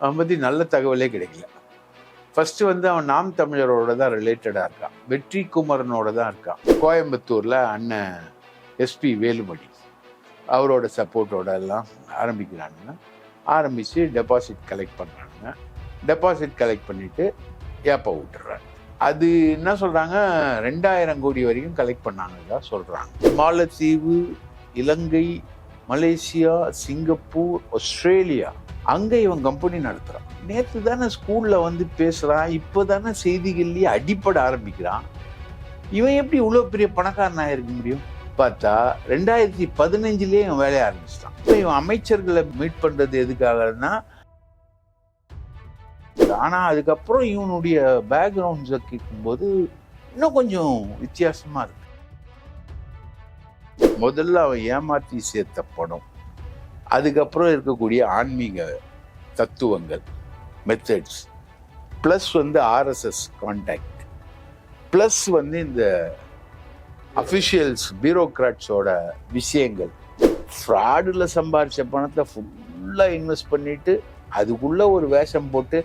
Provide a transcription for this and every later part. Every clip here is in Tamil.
அவன் பற்றி நல்ல தகவலே கிடைக்கல. ஃபஸ்ட்டு வந்து அவன் நாம் தமிழரோட தான் ரிலேட்டடாக இருக்கான். வெற்றி குமரனோட தான் இருக்கான். கோயம்புத்தூரில் அண்ணன் எஸ்பி வேலுமணி அவரோட சப்போர்ட்டோட எல்லாம் ஆரம்பிக்கிறானுங்க. ஆரம்பித்து டெபாசிட் கலெக்ட் பண்ணுறானுங்க டெபாசிட் கலெக்ட் பண்ணிவிட்டு ஏப்ப விட்டுறாங்க அது என்ன சொல்கிறாங்க ரெண்டாயிரம் கோடி வரைக்கும் கலெக்ட் பண்ணாங்கன்னு சொல்கிறாங்க மாலத்தீவு இலங்கை மலேசியா சிங்கப்பூர் ஆஸ்திரேலியா அங்கே இவன் கம்பெனி நடத்துகிறான் நேற்று தானே ஸ்கூலில் வந்து பேசுகிறான் இப்போ தானே செய்திகள்லேயே அடிப்பட ஆரம்பிக்கிறான். இவன் எப்படி இவ்வளோ பெரிய பணக்காரனாக இருக்க முடியும்? பார்த்தா ரெண்டாயிரத்தி பதினஞ்சுலேயே இவன் வேலைய ஆரம்பிச்சிட்டான். இப்போ இவன் அமைச்சர்களை மீட் பண்ணுறது எதுக்காகனா ஆனால் அதுக்கப்புறம் இவனுடைய பேக்ரவுண்ட்ஸை கேட்கும்போது இன்னும் கொஞ்சம் வித்தியாசமாக இருக்கு. முதல்ல அவன் ஏமாற்றி சேர்த்த படம். அதுக்கப்புறம் இருக்கக்கூடிய ஆன்மீக தத்துவங்கள் மெத்தட்ஸ் ப்ளஸ் வந்து ஆர்எஸ்எஸ் கான்டாக்ட் ப்ளஸ் வந்து இந்த அஃபிஷியல்ஸ் பியூரோக்ராட்ஸோட விஷயங்கள். ஃப்ராடில் சம்பாரித்த பணத்தை ஃபுல்லாக இன்வெஸ்ட் பண்ணிட்டு அதுக்குள்ளே ஒரு வேஷம் போட்டு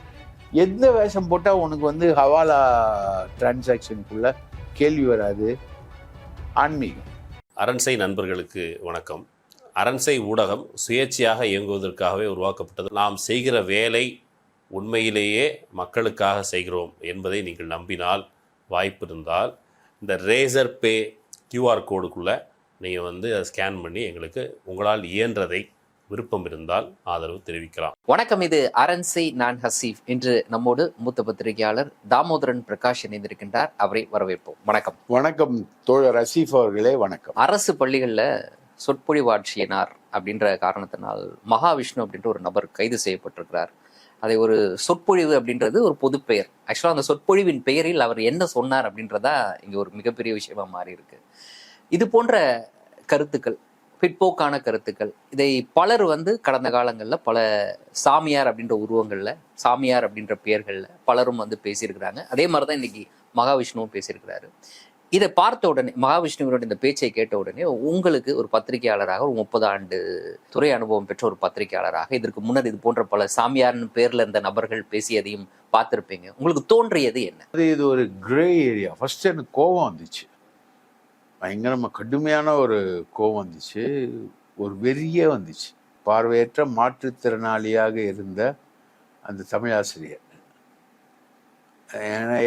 எந்த வேஷம் போட்டால் உனக்கு வந்து ஹவாலா டிரான்சாக்ஷனுக்குள்ள கேள்வி வராது. ஆன்மீகம். அரண்சை நண்பர்களுக்கு வணக்கம். அரண்சை ஊடகம் சுயேட்சையாக இயங்குவதற்காகவே உருவாக்கப்பட்டது. நாம் செய்கிற வேலை உண்மையிலேயே மக்களுக்காக செய்கிறோம் என்பதை நீங்கள் நம்பினால் வாய்ப்பு இருந்தால் இந்த ரேசர் பே கியூஆர் கோடுக்குள்ளே நீங்கள் வந்து அதை ஸ்கேன் பண்ணி எங்களுக்கு உங்களால் இயன்றதை விருப்பம் இருந்தால் ஆதரவு தெரிவிக்கலாம். வணக்கம் இது அரண்சை நான் ஹசீஃப். இன்று நம்மோடு மூத்த பத்திரிகையாளர் தாமோதரன் பிரகாஷ் இணைந்திருக்கின்றார். அவரை வரவேற்போம். வணக்கம். வணக்கம் தோழர் ரசீஃப் அவர்களே வணக்கம். அரசு பள்ளிகளில் சொற்பொழிவாட்சியனார் அப்படின்ற காரணத்தினால் மகாவிஷ்ணு அப்படின்ற ஒரு நபர் கைது செய்யப்பட்டிருக்கிறார். அதை ஒரு சொற்பொழிவு அப்படின்றது ஒரு பொது பெயர் ஆக்சுவலாக அந்த சொற்பொழிவின் பெயரில் அவர் என்ன சொன்னார் அப்படின்றதா இங்கே ஒரு மிகப்பெரிய விஷயமா மாறி இருக்கு இது போன்ற கருத்துக்கள் பிற்போக்கான கருத்துக்கள் இதை பலர் வந்து கடந்த காலங்களில் பல சாமியார் அப்படின்ற உருவங்களில் சாமியார் அப்படின்ற பெயர்களில் பலரும் வந்து பேசியிருக்கிறாங்க. அதே மாதிரி தான் இன்னைக்கு மகாவிஷ்ணுவும் பேசியிருக்கிறாரு. இதை பார்த்த உடனே மகாவிஷ்ணுவினுடைய இந்த பேச்சை கேட்ட உடனே உங்களுக்கு ஒரு பத்திரிகையாளராக ஒரு முப்பது ஆண்டு துறை அனுபவம் பெற்ற ஒரு பத்திரிகையாளராக இதற்கு முன்னர் இது போன்ற பல சாமியார்னு பேர்ல இருந்த நபர்கள் பேசியதையும் பார்த்திருப்பீங்க. உங்களுக்கு தோன்றியது என்ன? அது இது ஒரு கிரே ஏரியா ஃபர்ஸ்ட் எனக்கு கோபம் வந்துச்சு. பயங்கரமாக கடுமையான ஒரு கோபம் வந்துச்சு. ஒரு வெறியே வந்துச்சு. பார்வையற்ற மாற்றுத்திறனாளியாக இருந்த அந்த தமிழாசிரியர்.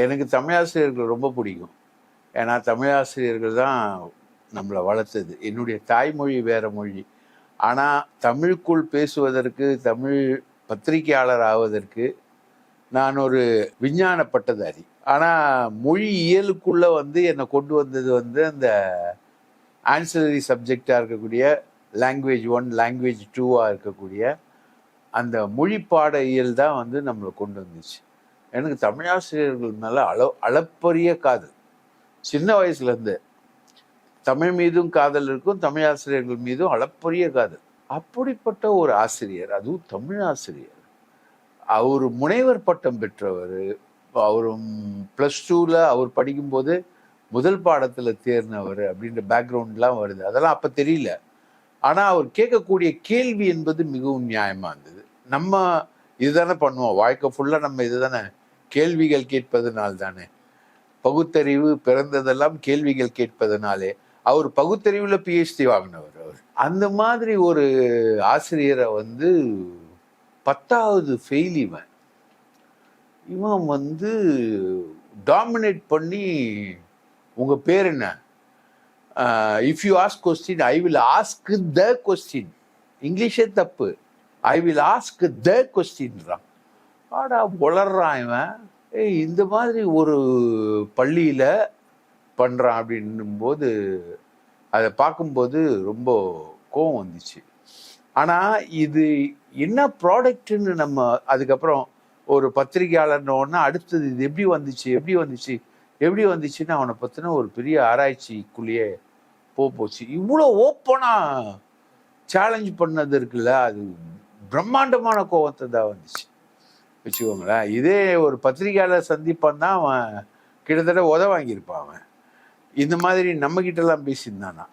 எனக்கு தமிழாசிரியர்கள் ரொம்ப பிடிக்கும். ஏன்னா தமிழாசிரியர்கள் தான் நம்மளை வளர்த்தது. என்னுடைய தாய்மொழி வேறு மொழி. ஆனால் தமிழுக்குள் பேசுவதற்கு தமிழ் பத்திரிகையாளர் ஆவதற்கு நான் ஒரு விஞ்ஞான பட்டதாரி ஆனால் மொழி இயலுக்குள்ளே வந்து என்னை கொண்டு வந்தது வந்து அந்த ஆன்சலரி சப்ஜெக்டாக இருக்கக்கூடிய லாங்குவேஜ் ஒன் லாங்குவேஜ் டூவாக இருக்கக்கூடிய அந்த மொழி பாட இயல் தான் வந்து நம்மளை கொண்டு வந்துச்சு. எனக்கு தமிழாசிரியர்கள் மேலே அள அளப்பரிய காதல். சின்ன வயசுலேருந்து. தமிழ் மீதும் காதல் இருக்கும் தமிழ் ஆசிரியர்கள் மீதும் அளப்பரிய காதல். அப்படிப்பட்ட ஒரு ஆசிரியர் அதுவும் தமிழ் ஆசிரியர். அவர் முனைவர் பட்டம் பெற்றவர் அவரும் ப்ளஸ் டூவில் அவர் படிக்கும்போது முதல் பாடத்தில் தேர்ந்தவர் அப்படின்ற பேக்ரவுண்ட்லாம் வருது. அதெல்லாம் அப்போ தெரியல. ஆனால் அவர் கேட்கக்கூடிய கேள்வி என்பது மிகவும் நியாயமாக இருந்தது. நம்ம இதுதானே பண்ணுவோம். வாழ்க்கை ஃபுல்லாக நம்ம இதுதானே. கேள்விகள் கேட்பதனால் தானே பகுத்தறிவு பிறந்ததெல்லாம் கேள்விகள் கேட்பதனாலே அவர் பகுத்தறிவில் பிஹெச்டி வாங்கினவர் அவர். அந்த மாதிரி ஒரு ஆசிரியரை வந்து பத்தாவது ஃபெயில் இவன். இவன் வந்து டாமினேட் பண்ணி உங்கள் பேர் என்ன? If you ask question I will ask the question இங்கிலீஷே தப்பு. ஐ வில் ஆஸ்க் த கொஸ்டின்றான் ஆடா உளர்றான் இவன். இந்த மாதிரி ஒரு பள்ளியில் பண்ணுறான் அப்படின்னும்போது அதை பார்க்கும்போது ரொம்ப கோவம் வந்துச்சு. ஆனால் இது என்ன ப்ராடக்ட்னு நம்ம அதுக்கப்புறம் ஒரு பத்திரிகையாளர்னு ஒன்று அடுத்தது இது எப்படி வந்துச்சு எப்படி வந்துச்சு எப்படி வந்துச்சுன்னு அவனை பற்றின ஒரு பெரிய ஆராய்ச்சிக்குள்ளேயே போச்சு. இவ்வளோ ஓப்பனாக சேலஞ்ச் பண்ணது இருக்குல்ல அது பிரம்மாண்டமான கோவத்தை தான் வந்துச்சு. வச்சுக்கோங்களேன். இதே ஒரு பத்திரிகையாளர் சந்திப்பான் தான் அவன் கிட்டத்தட்ட உத வாங்கியிருப்பான் அவன். இந்த மாதிரி நம்ம கிட்டலாம் பேசியிருந்தானா?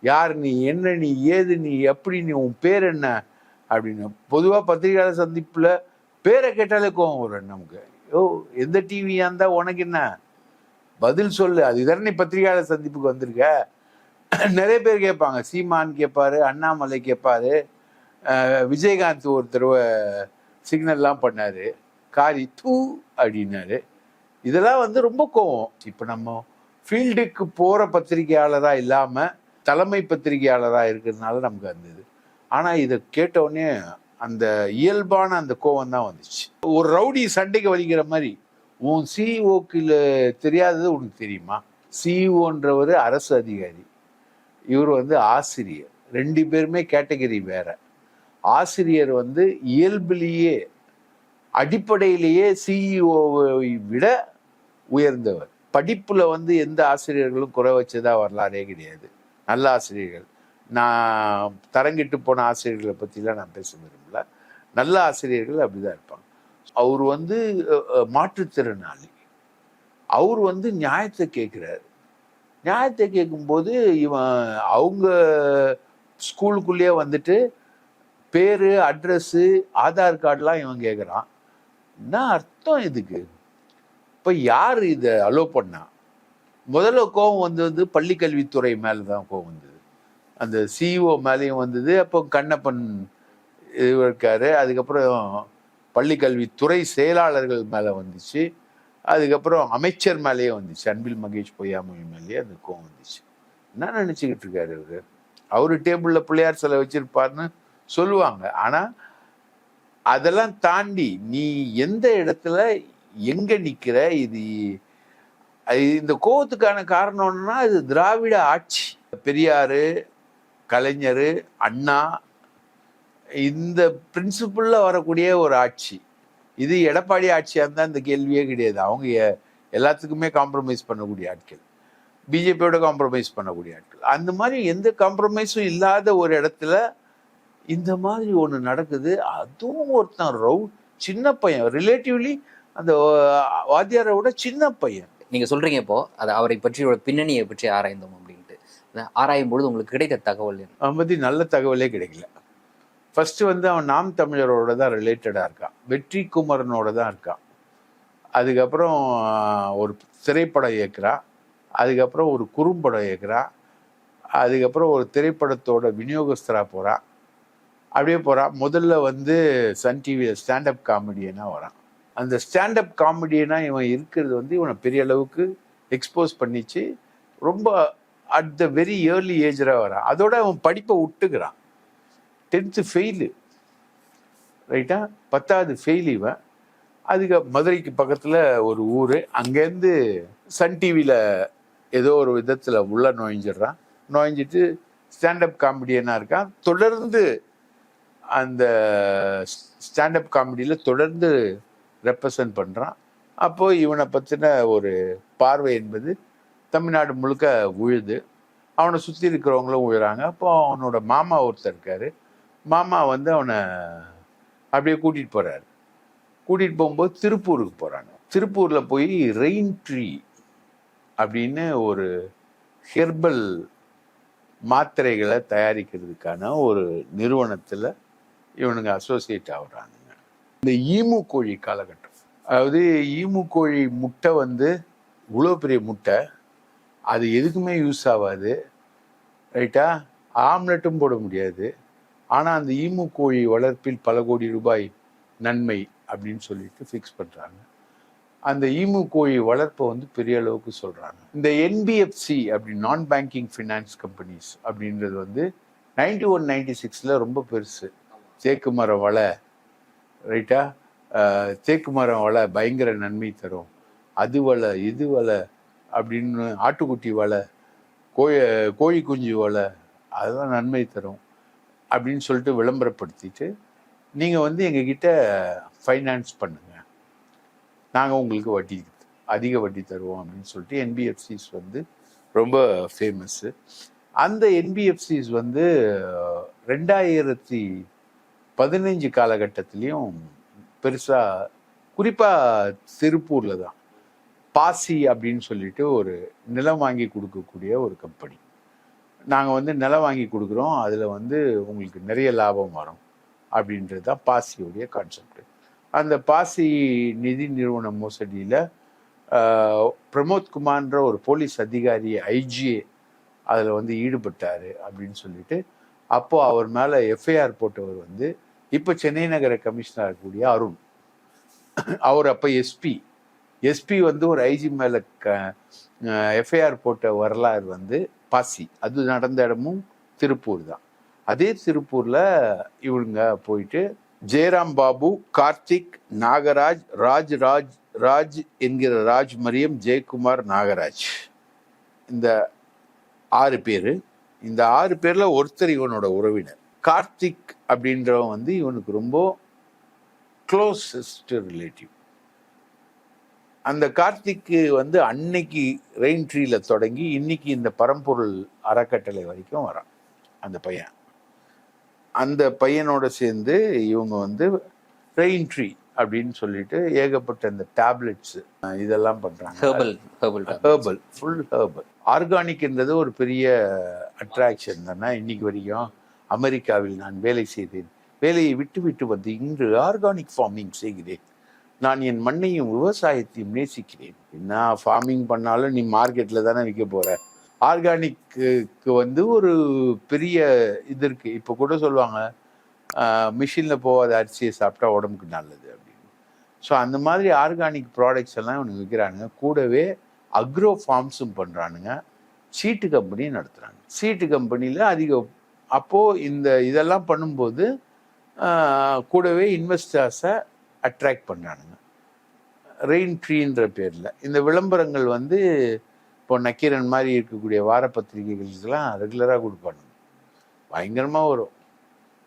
யார் நீ என்ன நீ ஏது நீ எப்படி நீ உன் பேர் என்ன? அப்படின்னு. பொதுவாக பத்திரிகையாளர் சந்திப்பில் பேரை கேட்டாலே கோவம் வரும் நமக்கு. ஓ எந்த டிவியாக இருந்தால் உனக்கு என்ன? பதில் சொல்லு. அது இதரணி பத்திரிகையாளர் சந்திப்புக்கு வந்திருக்க. நிறைய பேர் கேட்பாங்க. சீமான் கேட்பாரு அண்ணாமலை கேட்பாரு. விஜயகாந்த் ஒரு தடவை சிக்னல்லாம் பண்ணாரு. காரி தூ அப்படின்னாரு. இதெல்லாம் வந்து ரொம்ப கோவம். இப்போ நம்ம ஃபீல்டுக்கு போகிற பத்திரிகையாளராக இல்லாமல் தலைமை பத்திரிகையாளராக இருக்கிறதுனால நமக்கு வந்தது ஆனால் இதை கேட்டவுடனே அந்த இயல்பான அந்த கோவம் தான் வந்துச்சு. ஒரு ரவுடி சண்டைக்கு வலிக்கிற மாதிரி உன் சிஇஓக்கில் தெரியாதது உனக்கு தெரியுமா? சிஇஓன்றவர் அரசு அதிகாரி. இவர் வந்து ஆசிரியர். ரெண்டு பேருமே கேட்டகரி வேறு. ஆசிரியர் வந்து இயல்பிலேயே அடிப்படையிலேயே சிஇஓவை விட உயர்ந்தவர். படிப்பில் வந்து எந்த ஆசிரியர்களும் குறை வச்சதாக வரலாறே கிடையாது. நல்ல ஆசிரியர்கள். நான் தரங்கிட்டு போன ஆசிரியர்களை பற்றிலாம் நான் பேச விரும்பல. நல்ல ஆசிரியர்கள் அப்படிதான் இருப்பாங்க. அவர் வந்து மாற்றுத்திறனாளி. அவர் வந்து நியாயத்தை கேட்குறாரு. நியாயத்தை கேட்கும்போது இவன் அவங்க ஸ்கூலுக்குள்ளேயே வந்துட்டு பேர் அட்ரஸ்ஸு ஆதார் கார்டுலாம் இவன் கேட்குறான் என்ன அர்த்தம் இதுக்கு? இப்போ யார் இதை அலோ பண்ணா? முதல்ல கோபம் வந்தது பள்ளிக்கல்வித்துறை மேலே தான் கோவம் வந்தது. அந்த சிஇஓ மேலேயும் வந்தது. அப்போ கண்ணப்பன் இது இருக்காரு. அதுக்கப்புறம் பள்ளிக்கல்வித்துறை செயலாளர்கள் மேலே வந்துச்சு. அதுக்கப்புறம் அமைச்சர் மேலேயே வந்துச்சு. அன்பில் மகேஷ் பொய்யாமொழி மேலேயே அந்த கோவம் வந்துச்சு. என்ன நினச்சிக்கிட்டு இருக்காரு அவர் அவர் டேபிளில் பிள்ளையார் சிலை வச்சுருப்பாருன்னு சொல்லுவாங்க. ஆனால் அதெல்லாம் தாண்டி நீ எந்த இடத்துல எங்க நிக்கிற? இது அது இந்த கோவத்துக்கான காரணம்னா இது திராவிட ஆட்சி. பெரியாரு கலைஞர் அண்ணா இந்த பிரின்சிபிளில் வரக்கூடிய ஒரு ஆட்சி. இது எடப்பாடி ஆட்சியாக இருந்தால் இந்த கேள்வியே கிடையாது. அவங்க எல்லாத்துக்குமே காம்ப்ரமைஸ் பண்ணக்கூடிய ஆட்கள். பிஜேபியோட காம்ப்ரமைஸ் பண்ணக்கூடிய ஆட்கள். அந்த மாதிரி எந்த காம்ப்ரமைஸும் இல்லாத ஒரு இடத்துல இந்த மாதிரி ஒன்று நடக்குது. அதுவும் ஒருத்தன் ரவு சின்ன பையன். ரிலேட்டிவ்லி அந்த வாத்தியாரை விட சின்ன பையன். நீங்க சொல்றீங்க இப்போ அது அவரை பற்றி ஒரு பின்னணியை பற்றி ஆராய்ந்தோம் அப்படின்ட்டு. ஆராயும் பொழுது உங்களுக்கு கிடைத்த தகவல் அவன் பற்றி நல்ல தகவலே கிடைக்கல. ஃபர்ஸ்ட் வந்து அவன் நாம் தமிழரோட தான் ரிலேட்டடாக இருக்கான். வெற்றி குமரனோட தான் இருக்கான். அதுக்கப்புறம் ஒரு திரைப்படம் இயக்குறான் அதுக்கப்புறம் ஒரு குறும்படம் இயக்குறான் அதுக்கப்புறம் ஒரு திரைப்படத்தோட விநியோகஸ்தராக போகிறான் அப்படியே போகிறான் முதல்ல வந்து சன் டிவியில் ஸ்டாண்டப் காமெடியனாக வரான். அந்த ஸ்டாண்டப் காமெடியனாக இவன் இருக்கிறது வந்து இவனை பெரிய அளவுக்கு எக்ஸ்போஸ் பண்ணிச்சு. ரொம்ப அட் த வெரி ஏர்லி ஏஜராக வரான். அதோட அவன் படிப்பை விட்டுக்கிறான். டென்த்து ஃபெயிலு ரைட்டா பத்தாவது ஃபெயில் இவன். அதுக்கு மதுரைக்கு பக்கத்தில் ஒரு ஊர். அங்கேருந்து சன் டிவியில் ஏதோ ஒரு விதத்தில் உள்ளே நுழைஞ்சிடுறான். நுழைஞ்சிட்டு ஸ்டாண்டப் காமெடியனாக இருக்கான். தொடர்ந்து அந்த ஸ்டாண்டப் காமெடியில் தொடர்ந்து ரெப்ரசன்ட் பண்ணுறான் அப்போது இவனை பற்றின ஒரு பார்வை என்பது தமிழ்நாடு முழுக்க உழுது. அவனை சுற்றி இருக்கிறவங்களும் உழுறாங்க அப்போ அவனோட மாமா ஒருத்தர் இருக்காரு. மாமா வந்து அவனை அப்படியே கூட்டிகிட்டு போகிறாரு கூட்டிகிட்டு போகும்போது திருப்பூருக்கு போகிறாங்க திருப்பூரில் போய் ரெயின் ட்ரீ அப்படின்னு ஒரு ஹெர்பல் மாத்திரைகளை தயாரிக்கிறதுக்கான ஒரு நிறுவனத்தில் இவனுங்க அசோசியேட் ஆகுறானுங்க. இந்த ஈமு கோழி காலகட்டம். அதாவது ஈமு கோழி முட்டை வந்து இவ்வளோ பெரிய முட்டை அது எதுக்குமே யூஸ் ஆகாது. ரைட்டா ஆம்லெட்டும் போட முடியாது. ஆனால் அந்த ஈமு கோழி வளர்ப்பில் பல கோடி ரூபாய் நன்மை அப்படின்னு சொல்லிட்டு ஃபிக்ஸ் பண்ணுறாங்க அந்த ஈமு கோழி வளர்ப்பை வந்து பெரிய அளவுக்கு சொல்கிறாங்க இந்த என்பிஎஃப்சி அப்படி நான் பேங்கிங் ஃபினான்ஸ் கம்பெனிஸ் அப்படின்றது வந்து நைன்டி ஒன் நைன்டி சிக்ஸில் ரொம்ப பெருசு. தேக்கு மரம் வலை ரைட்டா தேக்கு மரம் வலை பயங்கர நன்மை தரும். அது வலை இது வலை அப்படின்னு ஆட்டுக்குட்டி வலை கோய கோழி குஞ்சு வலை அதெல்லாம் நன்மை தரும் அப்படின்னு சொல்லிட்டு விளம்பரப்படுத்திட்டு நீங்கள் வந்து எங்ககிட்ட ஃபைனான்ஸ் பண்ணுங்கள் நாங்கள் உங்களுக்கு வட்டி அதிக வட்டி தருவோம் அப்படின்னு சொல்லிட்டு என்பிஎஃப்சிஸ் வந்து ரொம்ப ஃபேமஸ்ஸு அந்த என்பிஎஃப்சிஸ் வந்து ரெண்டாயிரத்தி பதினஞ்சு காலகட்டத்திலையும் பெருசாக குறிப்பாக திருப்பூரில் தான். பாசி அப்படின்னு சொல்லிட்டு ஒரு நிலம் வாங்கி கொடுக்கக்கூடிய ஒரு கம்பெனி நாங்கள் வந்து நிலம் வாங்கி கொடுக்குறோம். அதில் வந்து உங்களுக்கு நிறைய லாபம் வரும் அப்படின்றது தான் பாசியோடைய கான்செப்ட் அந்த பாசி நிதி நிறுவன மோசடியில் பிரமோத் குமார்ன்ற ஒரு போலீஸ் அதிகாரி ஐஜிஏ அதில் வந்து ஈடுபட்டார் அப்படின்னு சொல்லிட்டு அப்போது அவர் மேலே எஃப்ஐஆர் போட்டவர் வந்து இப்போ சென்னை நகர கமிஷனர் இருக்கக்கூடிய அருண். அவர் அப்போ எஸ்பி எஸ்பி வந்து ஒரு ஐஜி மேலே க எஃப்ஐஆர் போட்ட வரலாறு வந்து பாசி. அது நடந்த இடமும் திருப்பூர் தான். அதே திருப்பூரில் இவங்க போயிட்டு ஜெயராம் பாபு கார்த்திக் நாகராஜ் ராஜ் ராஜ் ராஜ் என்கிற ராஜ் மரியம் ஜெயக்குமார் நாகராஜ். இந்த ஆறு பேர். இந்த ஆறு பேரில் ஒருத்தர் இவனோட உறவினர். கார்த்திக் அப்படின்றவன் வந்து இவனுக்கு ரொம்ப க்ளோசஸ்ட் ரிலேட்டிவ் அந்த கார்த்திக்கு வந்து அன்னைக்கு ரெயின் ட்ரீல தொடங்கி இன்னைக்கு இந்த பரம்பொருள் அறக்கட்டளை வரைக்கும் வரான் அந்த பையன். அந்த பையனோட சேர்ந்து இவங்க வந்து ரெயின் ட்ரீ அப்படின்னு சொல்லிட்டு ஏகப்பட்ட இந்த டேப்லெட்ஸ் இதெல்லாம் பண்றாங்க. Herbal herbal herbal full herbal ஆர்கானிக்ன்றது ஒரு பெரிய அட்ராக்ஷன் தானே இன்னைக்கு வரைக்கும்? அமெரிக்காவில் நான் வேலை செய்தேன். வேலையை விட்டு விட்டு வந்து இன்று ஆர்கானிக் ஃபார்மிங் செய்கிறேன். நான் என் மண்ணையும் விவசாயத்தையும் நேசிக்கிறேன். என்ன ஃபார்மிங் பண்ணாலும் நீ மார்க்கெட்டில் தானே விற்க போகிற ஆர்கானிக்கு வந்து ஒரு பெரிய இது இருக்குது இப்போ கூட சொல்லுவாங்க மிஷினில் போகாத அரிசியை சாப்பிட்டா உடம்புக்கு நல்லது அப்படின்னு. ஸோ அந்த மாதிரி ஆர்கானிக் ப்ராடக்ட்ஸ் எல்லாம் இவனுக்கு விற்கிறானுங்க கூடவே அக்ரோ ஃபார்ம்ஸும் பண்ணுறானுங்க சீட்டு கம்பெனியும் நடத்துகிறாங்க சீட்டு கம்பெனியில் அதிக அப்போது இந்த இதெல்லாம் பண்ணும்போது கூடவே இன்வெஸ்டர்ஸை அட்ராக்ட் பண்ணானுங்க. ரெயின் ட்ரீன்ற பேரில். இந்த விளம்பரங்கள் வந்து இப்போ நக்கீரன் மாதிரி இருக்கக்கூடிய வார பத்திரிகைகளுக்கெல்லாம் ரெகுலராக கொடுப்பானுங்க. பயங்கரமாக வரும்.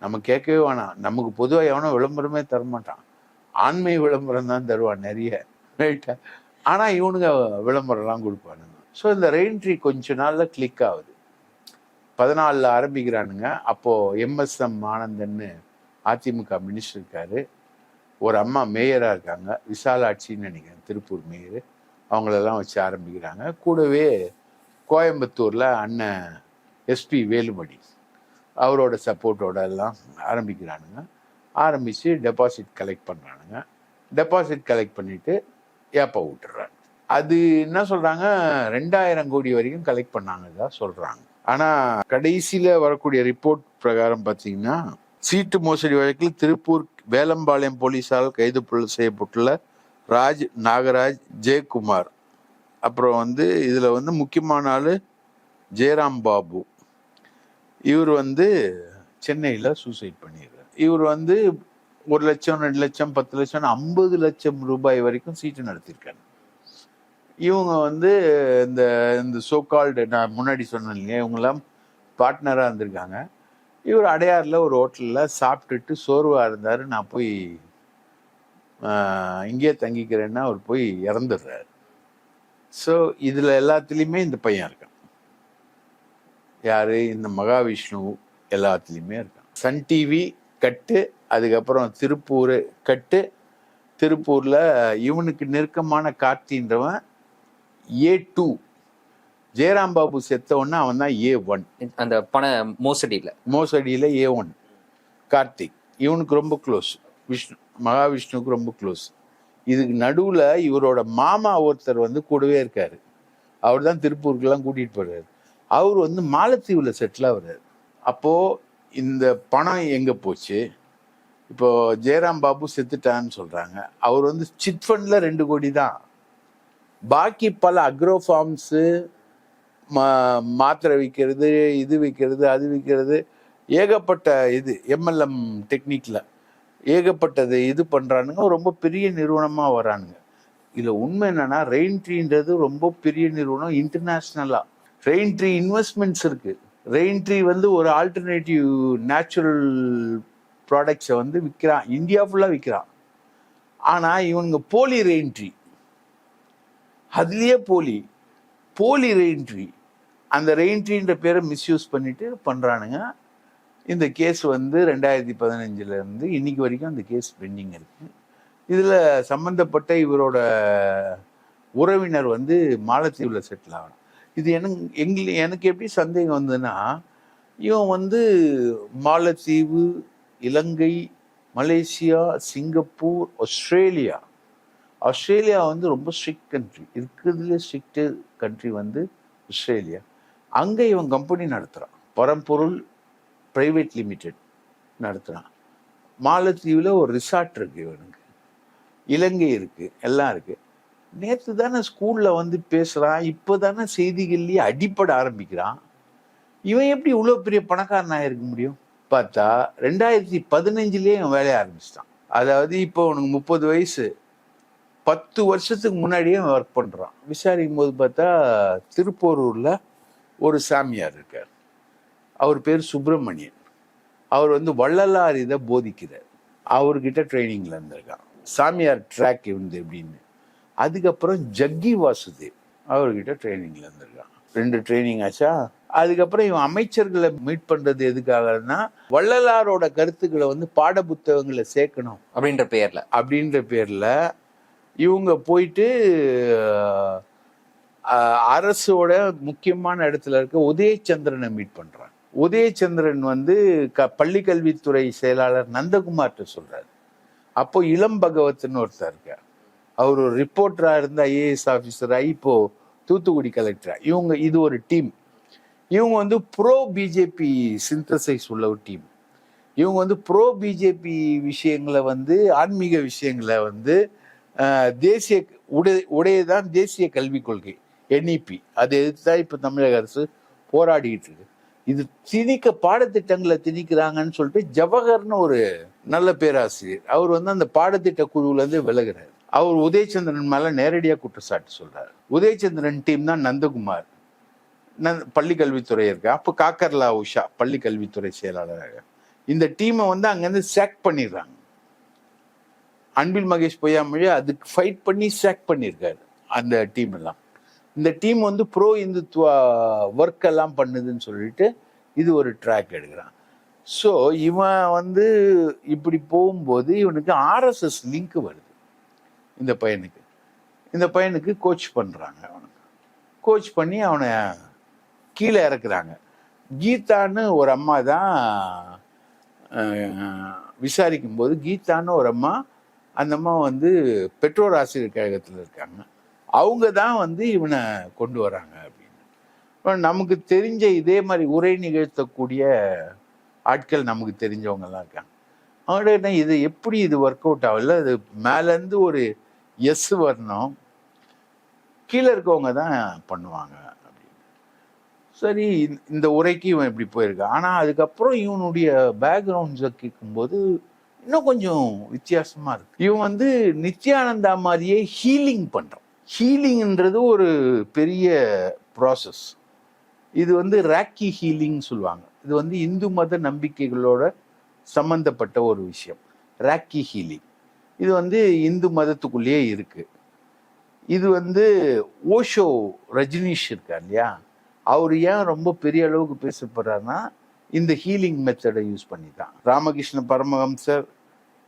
நம்ம கேட்கவே வேணாம். நமக்கு பொதுவாக எவனோ விளம்பரமே தரமாட்டான். ஆண்மை விளம்பரம் தான் தருவான் நிறைய. ரைட்டா ஆனால் இவனுங்க விளம்பரம்லாம் கொடுப்பானுங்க. ஸோ இந்த ரெயின் ட்ரீ கொஞ்ச நாளில் கிளிக் ஆகுது. பதினாலில் ஆரம்பிக்கிறானுங்க. அப்போது எம்எஸ்எம் ஆனந்தன்னு அதிமுக மினிஸ்டர் இருக்காரு. ஒரு அம்மா மேயராக இருக்காங்க. விசாலாட்சின்னு நினைக்கிறேன் திருப்பூர் மேயர் அவங்களெல்லாம் வச்சு ஆரம்பிக்கிறாங்க. கூடவே கோயம்புத்தூரில் அண்ணன் எஸ்பி வேலுமணி அவரோட சப்போர்ட்டோட எல்லாம் ஆரம்பிக்கிறானுங்க. ஆரம்பித்து டெபாசிட் கலெக்ட் பண்ணுறானுங்க டெபாசிட் கலெக்ட் பண்ணிவிட்டு ஏப்ப விட்டுறாங்க. அது என்ன சொல்கிறாங்க ரெண்டாயிரம் கோடி வரைக்கும் கலெக்ட் பண்ணாங்க தான் சொல்கிறாங்க ஆனால் கடைசியில் வரக்கூடிய ரிப்போர்ட் பிரகாரம் பார்த்தீங்கன்னா சீட்டு மோசடி வழக்கில் திருப்பூர் வேலம்பாளையம் போலீஸால் கைது செய்யப்பட்டுள்ள ராஜ் நாகராஜ் ஜெயக்குமார். அப்புறம் வந்து இதில் வந்து முக்கியமான ஆள் ஜெயராம் பாபு. இவர் வந்து சென்னையில் சூசைட் பண்ணிடுறார் இவர் வந்து ஒரு லட்சம் ரெண்டு லட்சம் பத்து லட்சம் ஐம்பது லட்சம் ரூபாய் வரைக்கும் சீட்டு நடத்தியிருக்காரு. இவங்க வந்து இந்த இந்த சோகால்டு நான் முன்னாடி சொன்னேன் இல்லையா இவங்கெல்லாம் பார்ட்னராக இருந்திருக்காங்க. இவர் அடையாறில் ஒரு ஹோட்டலில் சாப்பிட்டுட்டு சோர்வாக இருந்தார். நான் போய் இங்கேயே தங்கிக்கிறேன்னா அவர் போய் இறந்துடுறாரு. ஸோ இதில் எல்லாத்துலேயுமே இந்த பையன் இருக்கான். யார்? இந்த மகாவிஷ்ணு எல்லாத்துலேயுமே இருக்கான். சன் டிவி கட்டு அதுக்கப்புறம் திருப்பூர் கட்டு. திருப்பூரில் இவனுக்கு நெருக்கமான கார்த்தின்றவன் ஏ டூ ஜெயராம் பாபு செத்த உடனே அவன் தான் ஏ ஒன் அந்த பண மோசடியில. மோசடியில் ஏ ஒன் கார்த்திக் இவனுக்கு ரொம்ப க்ளோஸ் விஷ்ணு மகாவிஷ்ணுவுக்கு ரொம்ப க்ளோஸ் இதுக்கு நடுவில் இவரோட மாமா ஒருத்தர் வந்து கூடவே இருக்காரு. அவர் தான் திருப்பூருக்கெல்லாம் கூட்டிகிட்டு போறாரு. அவர் வந்து மாலத்தீவில் செட்டில் ஆகுறாரு. அப்போது இந்த பணம் எங்கே போச்சு? இப்போ ஜெயராம் பாபு செத்துட்டான்னு சொல்கிறாங்க அவர் வந்து சிட் ஃபண்டில் ரெண்டு கோடி தான். பாக்கி பல அக்ரோ ஃபார்ம்ஸு மா மாத்திரை விற்கிறது இது விற்கிறது அது விற்கிறது ஏகப்பட்ட இது எம்எல்எம் டெக்னிக்கில் ஏகப்பட்டது இது பண்ணுறானுங்க ரொம்ப பெரிய நிறுவனமாக வரானுங்க. இதில் உண்மை என்னென்னா ரெயின் ட்ரீன்றது ரொம்ப பெரிய நிறுவனம் இன்டர்நேஷ்னலாக ரெயின் ட்ரீ இன்வெஸ்ட்மெண்ட்ஸ் இருக்குது ரெயின் ட்ரீ வந்து ஒரு ஆல்டர்னேட்டிவ் நேச்சுரல் ப்ராடக்ட்ஸை வந்து விற்கிறான் இந்தியா ஃபுல்லாக விற்கிறான் ஆனால் இவனுங்க போலி ரெயின்ட்ரி அதுலேயே போலி. போலி ரெயின்ட்ரி அந்த ரெயின்ட்ரின்ற பேரை மிஸ்யூஸ் பண்ணிட்டு பண்ணுறானுங்க இந்த கேஸ் வந்து ரெண்டாயிரத்தி பதினஞ்சுலேருந்து இன்னைக்கு வரைக்கும் அந்த கேஸ் பெண்டிங் இருக்குது இதில் சம்மந்தப்பட்ட இவரோட உறவினர் வந்து மாலத்தீவில் செட்டில் ஆகணும். இது எனக்கு எங்கள் எனக்கு எப்படி சந்தேகம் வந்ததுன்னா இவன் வந்து மாலத்தீவு Ilangai Malaysia Singapore Australia Australia வந்து ரொம்ப ஸ்ட்ரிக்ட் கண்ட்ரி இருக்கிறதுல ஸ்ட்ரிக்ட் கண்ட்ரி வந்து ஆஸ்திரேலியா. அங்கே இவன் கம்பெனி நடத்துகிறான் பரம்பொருள் ப்ரைவேட் லிமிடெட் நடத்துகிறான் மாலத்தீவில் ஒரு ரிசார்ட் இருக்கு இவனுக்கு. இலங்கை இருக்குது எல்லாம் இருக்குது நேற்று தானே ஸ்கூலில் வந்து பேசுகிறான் இப்போ தானே செய்திகள்லேயே அடிப்பட ஆரம்பிக்கிறான். இவன் எப்படி இவ்வளோ பெரிய பணக்காரன் இருக்க முடியும்? பார்த்தா ரெண்டாயிரத்தி பதினஞ்சுலேயே இவன் வேலைய ஆரம்பிச்சிட்டான். அதாவது இப்போ உனக்கு முப்பது வயசு. பத்து வருஷத்துக்கு முன்னாடியே ஒர்க் பண்ணுறான் விசாரிக்கும் போது பார்த்தா திருப்போரூரில் ஒரு சாமியார் இருக்கார். அவர் பேர் சுப்பிரமணியன். அவர் வந்து வள்ளலார் இதை போதிக்கிறார். அவர்கிட்ட ட்ரைனிங்கில் இருந்திருக்கான். சாமியார் ட்ராக் இருந்து எப்படின்னு. அதுக்கப்புறம் ஜக்கி வாசுதேவ் அவர்கிட்ட ட்ரைனிங்கில் இருந்திருக்கான். ரெண்டு ட்ரைனிங் ஆச்சா? அதுக்கப்புறம் இவன் அமைச்சர்களை மீட் பண்றது எதுக்காகன்னா வள்ளலாரோட கருத்துக்களை வந்து பாட புத்தகங்களை சேர்க்கணும் அப்படின்ற பெயர்ல அப்படின்ற பேர்ல இவங்க போயிட்டு அரசோட முக்கியமான இடத்துல இருக்க உதயச்சந்திரனை மீட் பண்றாங்க. உதயச்சந்திரன் வந்து க பள்ளி கல்வித்துறை செயலாளர் நந்தகுமார்கிட்ட சொல்றாரு. அப்போ இளம் பகவத்னு ஒருத்தர் இருக்கார். அவர் ஒரு ரிப்போர்ட்டராக இருந்த ஐஏஎஸ் ஆஃபீஸர் ஆகி இப்போ தூத்துக்குடி கலெக்டராக இவங்க இது ஒரு டீம் இவங்க வந்து ப்ரோ பிஜேபி சிந்தசைஸ் உள்ள ஒரு டீம் இவங்க வந்து ப்ரோ பிஜேபி விஷயங்களை வந்து ஆன்மீக விஷயங்களை வந்து தேசிய உடை உடையதான் தேசிய கல்விக் கொள்கை என்இபி அதை எதிர்த்து தான் இப்போ தமிழக அரசு போராடிட்டு இருக்கு? இது திணிக்க பாடத்திட்டங்களை திணிக்கிறாங்கன்னு சொல்லிட்டு ஜவஹர்னு ஒரு நல்ல பேராசிரியர் அவர் வந்து அந்த பாடத்திட்ட குழுவுல இருந்து விலகுறாரு. அவர் உதயச்சந்திரன் மேலே நேரடியாக குற்றச்சாட்டு சொல்கிறார் உதயச்சந்திரன் டீம் தான் நந்தகுமார். நந் பள்ளி கல்வித்துறை இருக்கு. அப்போ காக்கர்லா உஷா பள்ளி கல்வித்துறை செயலாளராக. இந்த டீமை வந்து அங்கேருந்து சேக் பண்ணிடுறாங்க. அன்பில் மகேஷ் பொய்யாமொழி அதுக்கு ஃபைட் பண்ணி சேக் பண்ணியிருக்காரு அந்த டீம் எல்லாம் இந்த டீம் வந்து ப்ரோ இந்துத்துவ ஒர்க் எல்லாம் பண்ணுதுன்னு சொல்லிட்டு இது ஒரு ட்ராக் எடுக்கிறான். ஸோ இவன் வந்து இப்படி போகும்போது இவனுக்கு ஆர்எஸ்எஸ் லிங்க் வருது. இந்த பையனுக்கு. இந்த பையனுக்கு கோச் பண்ணுறாங்க அவனுக்கு கோச் பண்ணி அவனை கீழே இறக்குறாங்க. கீதான்னு ஒரு அம்மா தான் விசாரிக்கும் போது கீதான்னு ஒரு அம்மா அந்த அம்மா வந்து பெற்றோர் ஆசிரியர் கழகத்தில் இருக்காங்க. அவங்க தான் வந்து இவனை கொண்டு வராங்க அப்படின்னு. நமக்கு தெரிஞ்ச இதே மாதிரி உரை நிகழ்த்தக்கூடிய ஆட்கள் நமக்கு தெரிஞ்சவங்கலாம் இருக்காங்க. அவங்கள இது எப்படி இது ஒர்க் அவுட் ஆகல? அது மேலேருந்து ஒரு எஸ் வரணும். கீழே இருக்கவங்க தான் பண்ணுவாங்க அப்படின்னு. சரி இந்த- இந்த உரைக்கு இவன் இப்படி போயிருக்கான். ஆனால் அதுக்கப்புறம் இவனுடைய பேக்ரவுண்ட்ஸை கேட்கும்போது இன்னும் கொஞ்சம் வித்தியாசமா இருக்கு. இவன் வந்து நித்யானந்தா மாதிரியே ஹீலிங் பண்றான். ஹீலிங்ன்றது ஒரு பெரிய ப்ராசஸ் இது வந்து ராக்கி ஹீலிங் சொல்லுவாங்க. இது வந்து இந்து மத நம்பிக்கைகளோட சம்பந்தப்பட்ட ஒரு விஷயம். ராக்கி ஹீலிங் இது வந்து இந்து மதத்துக்குள்ளேயே இருக்கு. இது வந்து ஓஷோ ரஜினிஷ் இருக்கார் இல்லையா? அவர் ஏன் ரொம்ப பெரிய அளவுக்கு பேசப்படுறாருன்னா இந்த ஹீலிங் மெத்தடை யூஸ் பண்ணி தான் ராமகிருஷ்ண பரமஹம்சர்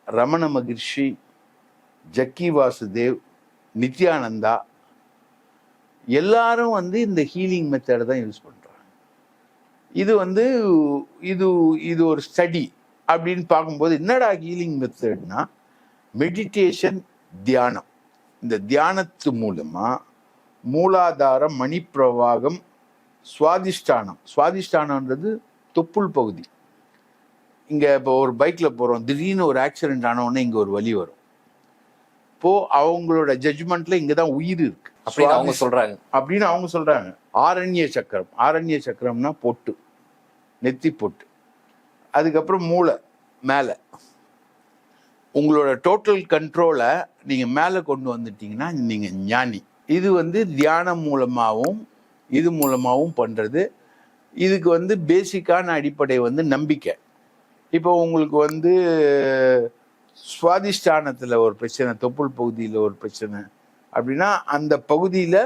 ரமண மகிர்ஷி ஜக்கி வாசுதேவ் நித்யானந்தா எல்லாரும் வந்து இந்த ஹீலிங் மெத்தடை தான் யூஸ் பண்ணுறாங்க இது வந்து இது இது ஒரு ஸ்டடி அப்படின்னு பார்க்கும்போது என்னடா ஹீலிங் மெத்தட்னா மெடிடேஷன் தியானம். இந்த தியானத்து மூலமாக மூலாதாரம் மணிப்பிரவாகம் சுவாதிஷ்டானம். சுவாதிஷ்டானன்றது தொப்புள் பகுதி. இங்க இப்போ ஒரு பைக்ல போறோம் திடீர்னு ஒரு ஆக்சிடென்ட் ஆன உடனே இங்க ஒரு வலி வரும். இப்போ அவங்களோட ஜட்ஜ்மெண்ட்ல இங்க தான் உயிர் இருக்கு. அப்படின்னு அவங்க சொல்றாங்க. அப்படின்னு அவங்க சொல்றாங்க. ஆரண்ய சக்கரம். ஆரண்ய சக்கரம்னா பொட்டு. நெத்தி பொட்டு. அதுக்கப்புறம் மூளை மேலே. உங்களோட டோட்டல் கண்ட்ரோலை நீங்க மேலே கொண்டு வந்துட்டீங்கன்னா நீங்க ஞானி. இது வந்து தியானம் மூலமாகவும் இது மூலமாகவும் பண்றது இதுக்கு வந்து பேசிக்கான அடிப்படை வந்து நம்பிக்கை. இப்போ உங்களுக்கு வந்து சுவாதிஷ்டானத்தில் ஒரு பிரச்சனை தொப்புள் பகுதியில் ஒரு பிரச்சனை அப்படின்னா அந்த பகுதியில்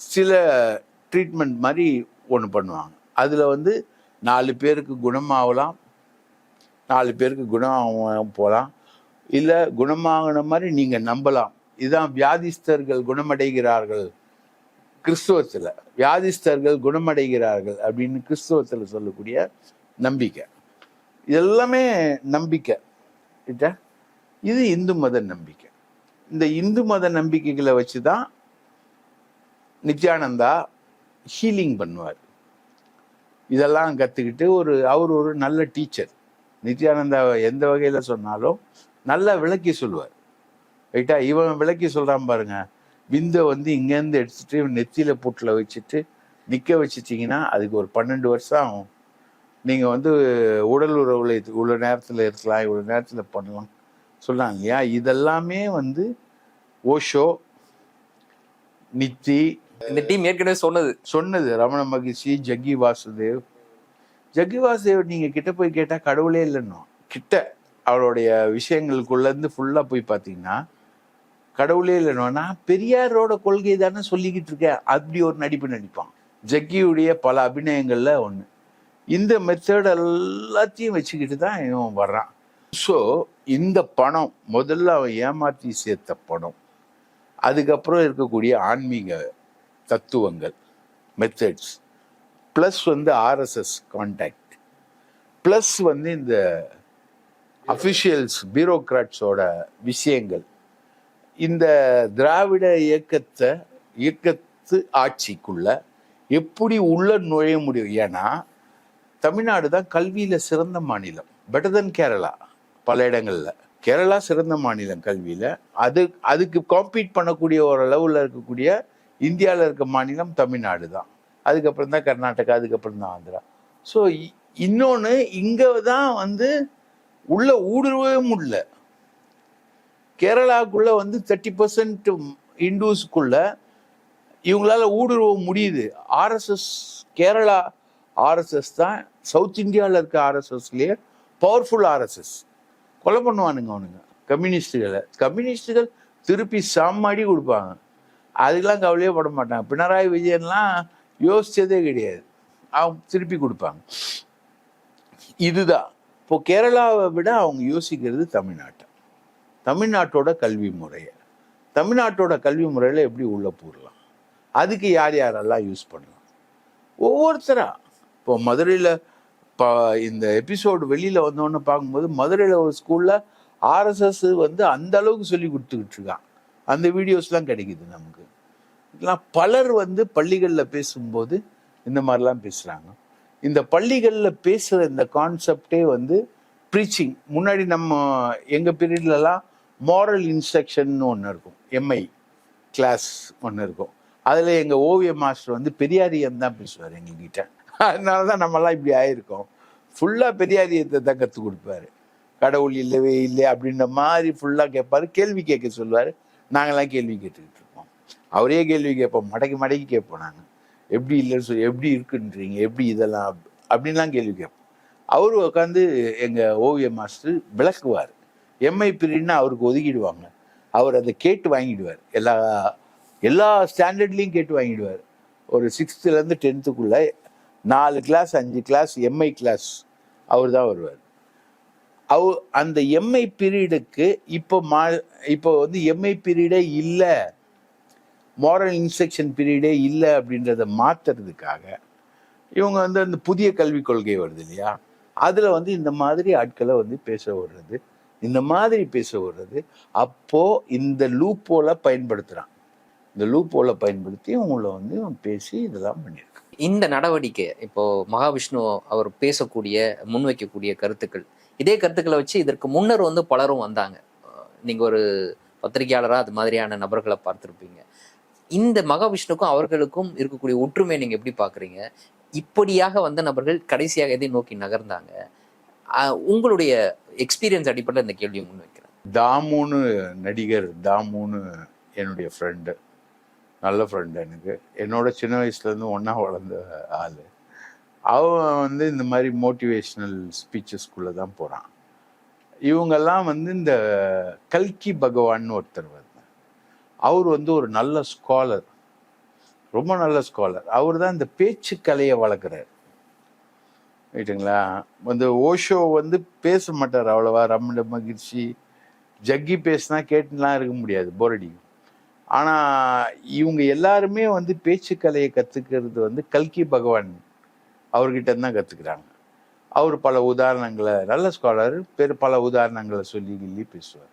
சில ட்ரீட்மெண்ட் மாதிரி ஒன்று பண்ணுவாங்க. அதில் வந்து நாலு பேருக்கு குணமாகலாம் நாலு பேருக்கு குணம் போகலாம். இல்லை குணமாகின மாதிரி நீங்கள் நம்பலாம். இதுதான் வியாதிஸ்தர்கள் குணமடைகிறார்கள். கிறிஸ்துவத்தில் வியாதிஸ்தர்கள் குணமடைகிறார்கள் அப்படின்னு கிறிஸ்துவத்தில் சொல்லக்கூடிய நம்பிக்கை. இதெல்லாமே நம்பிக்கை. இது இந்து மத நம்பிக்கை. இந்த இந்து மத நம்பிக்கைகளை வச்சு தான் நித்யானந்தா ஹீலிங் பண்ணுவார். இதெல்லாம் கற்றுக்கிட்டு ஒரு அவர் ஒரு நல்ல டீச்சர் நித்யானந்தா எந்த வகையில் சொன்னாலும் நல்லா விளக்கி சொல்லுவார். ரைட்டா? இவன் விளக்கி சொல்கிறான் பாருங்க. விந்தை வந்து இங்கேருந்து எடுத்துட்டு நெத்தியில பொட்டில் வச்சுட்டு நிற்க வச்சிட்டிங்கன்னா அதுக்கு ஒரு பன்னெண்டு வருஷம் ஆகும். நீங்கள் வந்து உடல் உறவுல இது- இவ்வளோ நேரத்தில் இருக்கலாம் இவ்வளோ நேரத்தில் பண்ணலாம். சொல்கிறாங்க இல்லையா? இதெல்லாமே வந்து ஓஷோ நித்தி இந்த டீம் ஏற்கனவே சொன்னது. சொன்னது. ரமண மகிழ்ச்சி ஜக்கி வாசுதேவ். ஜக்கி வாசுதேவ் நீங்க கிட்ட போய் கேட்டா கடவுளே இல்லைன்னு கிட்ட அவருடைய விஷயங்களுக்குள்ள இருந்து ஃபுல்லா போய் பார்த்தீங்கன்னா கடவுளே இல்லைன்னா நான் பெரியாரோட கொள்கை தானே சொல்லிக்கிட்டு இருக்கேன் அப்படி ஒரு நடிப்பு நடிப்பான். ஜக்கியுடைய பல அபிநயங்களில் ஒன்று இந்த மெத்தட் எல்லாத்தையும் வச்சுக்கிட்டு தான் இவன் வர்றான். ஸோ இந்த பணம் முதல்ல அவன் ஏமாற்றி சேர்த்த பணம். அதுக்கப்புறம் இருக்கக்கூடிய ஆன்மீக தத்துவங்கள் மெத்தட்ஸ் ப்ளஸ் வந்து ஆர்எஸ்எஸ் கான்டாக்ட் ப்ளஸ் வந்து இந்த அஃபிஷியல்ஸ் பியூரோக்ராட்ஸோட விஷயங்கள். இந்த திராவிட இயக்கத்தை இயக்கத்து ஆட்சிக்குள்ள எப்படி உள்ள நுழைய முடியும்? ஏன்னா தமிழ்நாடு தான் கல்வியில சிறந்த மாநிலம். பெட்டர் தென் கேரளா பல இடங்கள்ல. கேரளா சிறந்த மாநிலம் கல்வியில. அது அதுக்கு காம்பீட் பண்ணக்கூடிய ஒரு லெவலில் இருக்கக்கூடிய இந்தியாவில் இருக்க மாநிலம் தமிழ்நாடு தான். அதுக்கப்புறம் தான் கர்நாடகா அதுக்கப்புறம் தான் ஆந்திரா. ஸோ இன்னொன்று இங்கே தான் வந்து உள்ள ஊடுருவவே முடியல. கேரளாவுக்குள்ளே வந்து தேர்ட்டி பர்சன்ட் இண்டூஸ்க்குள்ள இவங்களால ஊடுருவ முடியுது. ஆர்எஸ்எஸ் கேரளா ஆர்எஸ்எஸ் தான் சவுத் இந்தியாவில் இருக்க ஆர்எஸ்எஸ்லேயே பவர்ஃபுல் ஆர்எஸ்எஸ் கொலை பண்ணுவானுங்க அவனுங்க கம்யூனிஸ்டுகளை. கம்யூனிஸ்டுகள் திருப்பி சாமாடி கொடுப்பாங்க. அதுக்கெல்லாம் கவலையே பட மாட்டாங்க. பினராயி விஜயன்லாம் யோசிச்சதே கிடையாது. அவங்க திருப்பி கொடுப்பாங்க. இதுதான். இப்போ கேரளாவை விட அவங்க யோசிக்கிறது தமிழ்நாடு. தமிழ்நாட்டோட கல்வி முறையை. தமிழ்நாட்டோட கல்வி முறையில் எப்படி உள்ளே போடலாம் அதுக்கு யார் யாரெல்லாம் யூஸ் பண்ணலாம்? ஒவ்வொருத்தராக இப்போ மதுரையில் இப்போ இந்த எபிசோடு வெளியில் வந்தோன்னு பார்க்கும்போது மதுரையில் ஒரு ஸ்கூலில் ஆர்எஸ்எஸ் வந்து அந்த அளவுக்கு சொல்லி கொடுத்துக்கிட்டு இருக்கான். அந்த வீடியோஸ்லாம் கிடைக்குது நமக்கு. இதெல்லாம் பலர் வந்து பள்ளிகளில் பேசும்போது இந்த மாதிரிலாம் பேசுகிறாங்க இந்த பள்ளிகளில் பேசுகிற இந்த கான்செப்டே வந்து ப்ரீச்சிங் முன்னாடி நம்ம எங்கள் பீரியட்லலாம் மாரல் இன்ஸ்ட்ரக்ஷன் ஒன்று இருக்கும். எம்ஐ கிளாஸ் ஒன்று இருக்கும். அதில் எங்கள் ஓவிய மாஸ்டர் வந்து பெரியாரியம் தான் பேசுவார் எங்ககிட்ட. அதனால தான் நம்மலாம் இப்படி ஆயிருக்கோம். ஃபுல்லாக பெரியாரியத்தை தான் கற்றுக் கொடுப்பாரு. கடவுள் இல்லவே இல்லை அப்படின்ற மாதிரி ஃபுல்லாக கேட்பார். கேள்வி கேட்க சொல்லுவார். நாங்களாம் கேள்வி கேட்டுக்கிட்டு இருப்போம். அவரே கேள்வி கேட்போம். மடக்கி மடக்கி கேட்போம் நாங்கள் எப்படி இல்லைன்னு சொல்லி எப்படி இருக்குன்றீங்க? எப்படி இதெல்லாம்? அப்~ அப்படின்லாம் கேள்வி கேட்போம். அவர் உட்காந்து எங்கள் ஓவிய மாஸ்டர் விளக்குவார். எம்ஐ பீரியட்னா அவருக்கு ஒதுக்கிடுவாங்க. அவர் அதை கேட்டு வாங்கிடுவார். எல்லா எல்லா ஸ்டாண்டர்ட்லேயும் கேட்டு வாங்கிடுவார். ஒரு சிக்ஸ்த்துலேருந்து டென்த்துக்குள்ளே நாலு கிளாஸ் அஞ்சு கிளாஸ் எம்ஐ கிளாஸ் அவர் தான் வருவார். அவ அந்த எம்ஐ பீரியடுக்கு இப்போ மா இப்போ வந்து எம்ஐ பீரியடே இல்லை. மாரல் இன்ஸ்ட்ரக்ஷன் பீரியடே இல்லை அப்படின்றத மாத்துறதுக்காக இவங்க வந்து அந்த புதிய கல்விக் கொள்கை வருது இல்லையா? அதில் வந்து இந்த மாதிரி ஆட்களை வந்து பேச விடுறது இந்த மாதிரி பேச விடுறது அப்போ இந்த லூப்போல பயன்படுத்துகிறான் இந்த லூப்போல பயன்படுத்தி உங்களை வந்து பேசி இதெல்லாம் பண்ணியிருக்கான். இந்த நடவடிக்கை இப்போ மகாவிஷ்ணு அவர் பேசக்கூடிய முன்வைக்கக்கூடிய கருத்துக்கள் இதே கருத்துக்களை வச்சு இதற்கு முன்னர் வந்து பலரும் வந்தாங்க. நீங்கள் நீங்க ஒரு பத்திரிகையாளராக அது மாதிரியான நபர்களை பார்த்துருப்பீங்க. இந்த மகாவிஷ்ணுக்கும் அவர்களுக்கும் இருக்கக்கூடிய ஒற்றுமையை நீங்க எப்படி பாக்குறீங்க இப்படியாக வந்த நபர்கள் கடைசியாக எதை நோக்கி நகர்ந்தாங்க? உங்களுடைய எக்ஸ்பீரியன்ஸ் அடிப்படையில் இந்த கேள்வியை முன்வைக்கிறேன் தாமுன்னு நடிகர் தாமுன்னு என்னுடைய ஃப்ரெண்டு நல்ல ஃப்ரெண்டு எனக்கு. என்னோட சின்ன வயசுலேருந்து ஒன்றா வளர்ந்த ஆள். அவன் வந்து இந்த மாதிரி மோட்டிவேஷ்னல் ஸ்பீச்சஸ்குள்ளே தான் போகிறான் இவங்கெல்லாம் வந்து இந்த கல்கி பகவான் ஒருத்தர் வந்து அவர் வந்து ஒரு நல்ல ஸ்காலர் ரொம்ப நல்ல ஸ்காலர் அவர் தான் இந்த பேச்சு கலையை வளர்க்குறாரு. ரைட்டுங்களா வந்து ஓஷோ வந்து பேச மாட்டார் அவ்வளோவா. ரமண மகிழ்ச்சி ஜக்கி பேசினா கேட்டுலாம் இருக்க முடியாது போர் ஆனால் இவங்க எல்லாருமே வந்து பேச்சுக்கலையை கற்றுக்கிறது வந்து கல்கி பகவான் அவர்கிட்ட தான் கற்றுக்குறாங்க அவர் பல உதாரணங்களை நல்ல ஸ்காலர் பேர் பல உதாரணங்களை சொல்லி கிள்ளி பேசுவார்.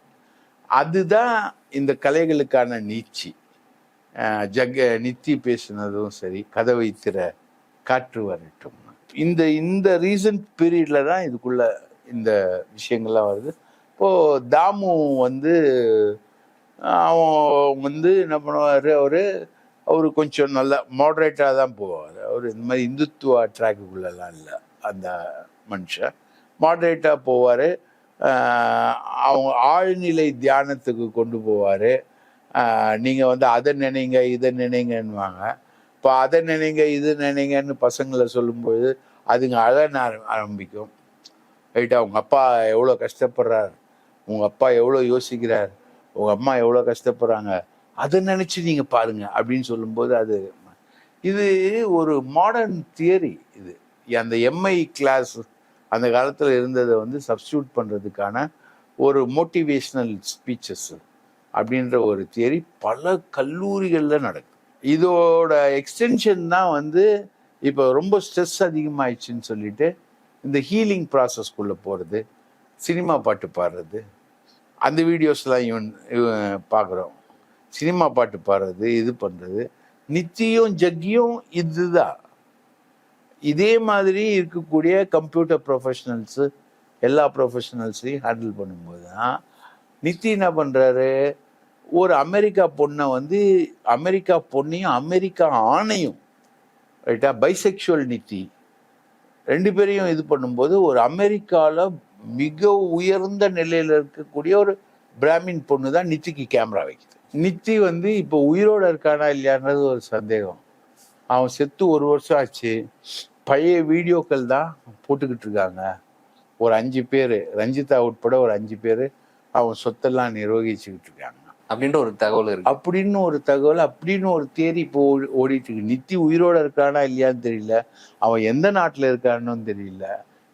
அதுதான் இந்த கலைகளுக்கான நீச்சி ஜக்க நித்தி பேசினதும் சரி கதவை திற காற்று வரட்டும். இந்த இந்த ரீசன்ட் பீரியட்ல தான் இதுக்குள்ள இந்த விஷயங்கள்லாம் வருது. இப்போ தாமு வந்து அவன் வந்து என்ன பண்ணுவார் அவர் அவர் கொஞ்சம் நல்லா மாடரேட்டாக தான் போவார். அவர் இந்த மாதிரி இந்துத்துவ ட்ராக்குக்குள்ளெல்லாம் இல்லை அந்த மனுஷன். மாடரேட்டாக போவார். அவங்க ஆழ்நிலை தியானத்துக்கு கொண்டு போவார். நீங்கள் வந்து அதை நினைங்க இதை நினைங்கன்னுவாங்க. இப்போ அதை நினைங்க இது நினைங்கன்னு பசங்களை சொல்லும்போது அதுங்க அழ ஆரம்பிக்கும். ரைட்டா உங்கள் அப்பா எவ்வளோ கஷ்டப்படுறார். உங்கள் அப்பா எவ்வளோ யோசிக்கிறார். உங்கள் அம்மா எவ்வளோ கஷ்டப்படுறாங்க. அதை நினச்சி நீங்கள் பாருங்கள் அப்படின்னு சொல்லும்போது அது இது ஒரு மாடர்ன் தியரி இது. அந்த எம்ஐ கிளாஸ் அந்த காலத்தில் இருந்ததை வந்து சப்ஸ்டியூட் பண்ணுறதுக்கான ஒரு மோட்டிவேஷ்னல் ஸ்பீச்சஸ் அப்படின்ற ஒரு தியரி பல கல்லூரிகளில் நடக்கும் இதோட எக்ஸ்டென்ஷன் தான் வந்து இப்போ ரொம்ப ஸ்ட்ரெஸ் அதிகமாயிடுச்சுன்னு சொல்லிட்டு இந்த ஹீலிங் ப்ராசஸ்க்குள்ளே போகிறது சினிமா பாட்டு பாடுறது. அந்த வீடியோஸ்லாம் இவன் இவன் பார்க்குறோம். சினிமா பாட்டு பாடுறது இது பண்ணுறது நித்தியும் ஜக்கியும் இதுதான். இதே மாதிரி இருக்கக்கூடிய கம்ப்யூட்டர் ப்ரொஃபஷனல்ஸு எல்லா ப்ரொஃபஷனல்ஸையும் ஹேண்டில் பண்ணும்போது தான் நித்தி என்ன பண்ணுறாரு ஒரு அமெரிக்கா பொண்ணை வந்து அமெரிக்கா பொண்ணையும் அமெரிக்கா ஆணையும் ரைட்டா பைசெக்சுவல் நித்தி. ரெண்டு பேரையும் இது பண்ணும்போது ஒரு அமெரிக்காவில் மிக உயர்ந்த நிலையில் இருக்கக்கூடிய ஒரு பிராமின் பொண்ணு தான் நித்திக்கு கேமரா வைக்குது. நித்தி வந்து இப்போ உயிரோட இருக்கானா இல்லையான்றது ஒரு சந்தேகம். அவன் செத்து ஒரு வருஷம் ஆச்சு. பழைய வீடியோக்கள் தான் போட்டுக்கிட்டு இருக்காங்க. ஒரு அஞ்சு பேர் ரஞ்சிதா உட்பட ஒரு அஞ்சு பேர் அவன் சொத்தெல்லாம் நிர்வகிச்சுக்கிட்டு இருக்காங்க. அப்படின்ற ஒரு தகவல் இருக்கு. அப்படின்னு ஒரு தகவல் அப்படின்னு ஒரு தேதி இப்போ ஓடிட்டு இருக்கு. நித்தி உயிரோட இருக்கானா இல்லையான்னு தெரியல. அவன் எந்த நாட்டுல இருக்கான்னு தெரியல.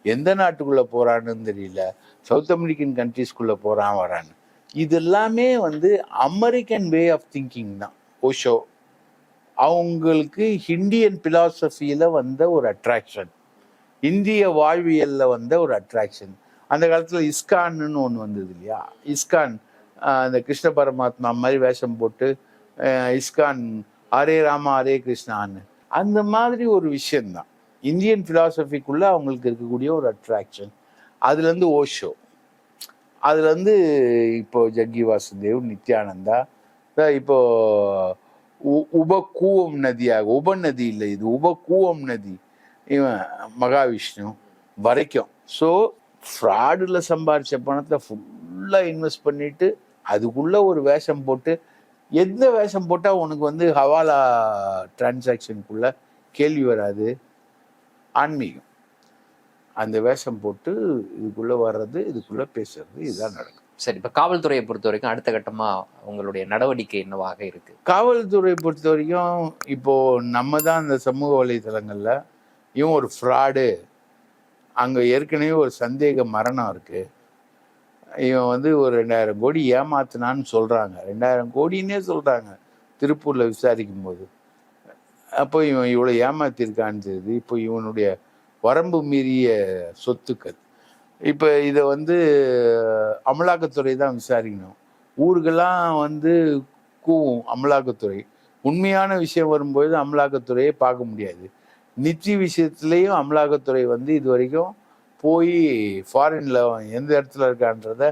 எந்த நாட்டுக்குள்ள போறான்னு தெரியல. சவுத் அமெரிக்கன் கண்ட்ரீஸ்குள்ள போறான் வரான்னு இது எல்லாமே வந்து அமெரிக்கன் வே ஆஃப் திங்கிங் தான். ஓஷோ அவங்களுக்கு ஹிண்டியன் பிலாசபியில வந்த ஒரு அட்ராக்ஷன் இந்திய வாழ்வியல்ல வந்த ஒரு அட்ராக்ஷன் அந்த காலத்துல இஸ்கான்னு ஒன்று வந்தது இல்லையா? இஸ்கான் அந்த கிருஷ்ண பரமாத்மா மாதிரி வேஷம் போட்டு இஸ்கான் ஹரே ராமா ஹரே கிருஷ்ணான்னு. அந்த மாதிரி ஒரு விஷயம்தான் இந்தியன் பிலாசபிக்குள்ள அவங்களுக்கு இருக்கக்கூடிய ஒரு அட்ராக்ஷன் அதுலேருந்து ஓஷோ. அதுலேருந்து இப்போ ஜக்கி வாசுதேவ் நித்யானந்தா இப்போ உ- உபகூவம் நதியாக உபநதி இல்லை இது உபகூவம் நதி. இவன் மகாவிஷ்ணு வரைக்கும். ஸோ ஃப்ராடில் சம்பாரித்த பணத்தை ஃபுல்லாக இன்வெஸ்ட் பண்ணிட்டு அதுக்குள்ள ஒரு வேஷம் போட்டு எந்த வேஷம் போட்டால் உனக்கு வந்து ஹவாலா டிரான்சாக்ஷனுக்குள்ள கேள்வி வராது? ஆன்மீகம். அந்த வேஷம் போட்டு இதுக்குள்ள வர்றது இதுக்குள்ள பேசுறது இதுதான் நடக்கும். சரி இப்ப காவல்துறையை பொறுத்த வரைக்கும் அடுத்த கட்டமா உங்களுடைய நடவடிக்கை என்னவாக இருக்கு? காவல்துறை பொறுத்த வரைக்கும் இப்போ நம்ம தான் அந்த சமூக வலைத்தளங்கள்ல இவன் ஒரு ஃப்ராடு அங்க ஏற்கனவே ஒரு சந்தேக மரணம் இருக்கு. இவன் வந்து ஒரு ரெண்டாயிரம் கோடி ஏமாத்தினான்னு சொல்கிறாங்க ரெண்டாயிரம் கோடின்னே சொல்கிறாங்க திருப்பூரில் விசாரிக்கும் போது அப்போ இவன் இவ்வளோ ஏமாத்திருக்கான்னு தெரியுது. இப்போ இவனுடைய வரம்பு மீறிய சொத்துக்கள். இப்போ இதை வந்து அமலாக்கத்துறை தான் விசாரிக்கணும். ஊருக்கெல்லாம் வந்து கூவும் அமலாக்கத்துறை. உண்மையான விஷயம் வரும்போது அமலாக்கத்துறையை பார்க்க முடியாது. நித்தி விஷயத்துலேயும் அமலாக்கத்துறை வந்து இது வரைக்கும் போய் ஃபாரின்ல எந்த இடத்துல இருக்கான்றத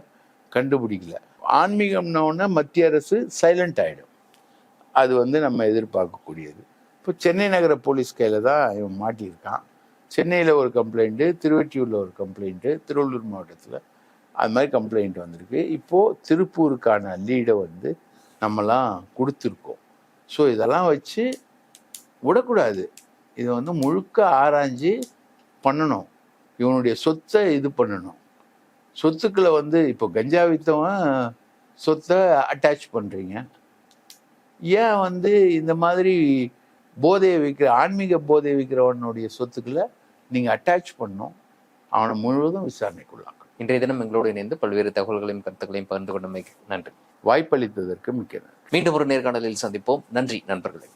கண்டுபிடிக்கல. ஆன்மீகம்னோடனே மத்திய அரசு சைலண்ட் ஆகிடும் அது வந்து நம்ம எதிர்பார்க்கக்கூடியது. இப்போ சென்னை நகர போலீஸ் கையில் தான் இவன் மாட்டியிருக்கான். சென்னையில் ஒரு கம்ப்ளைண்ட்டு திருவெற்றியூரில் ஒரு கம்ப்ளைண்ட்டு திருவள்ளூர் மாவட்டத்தில் அது மாதிரி கம்ப்ளைண்ட் வந்திருக்கு. இப்போது திருப்பூருக்கான லீடை வந்து நம்மலாம் கொடுத்துருக்கோம். ஸோ இதெல்லாம் வச்சு விடக்கூடாது. இதை வந்து முழுக்க ஆராய்ஞ்சு பண்ணணும். இவனுடைய சொத்தை இது பண்ணணும். சொத்துக்களை வந்து இப்போ கஞ்சா வித்தவன் சொத்தை அட்டாச் பண்ணுறீங்க ஏன் வந்து இந்த மாதிரி போதையை விற்கிற ஆன்மீக போதையை விற்கிறவனுடைய சொத்துக்களை நீங்கள் அட்டாச் பண்ணணும். அவனை முழுவதும் விசாரணைக்குள்ளாக்கணும் இன்றைய தினம் எங்களோடு இணைந்து பல்வேறு தகவல்களையும் கருத்துக்களையும் பகிர்ந்து கொண்டமைக்கு நன்றி. வாய்ப்பளித்ததற்கு மிக்க நன்றி. மீண்டும் ஒரு நேர்காணலில் சந்திப்போம். நன்றி நண்பர்களே.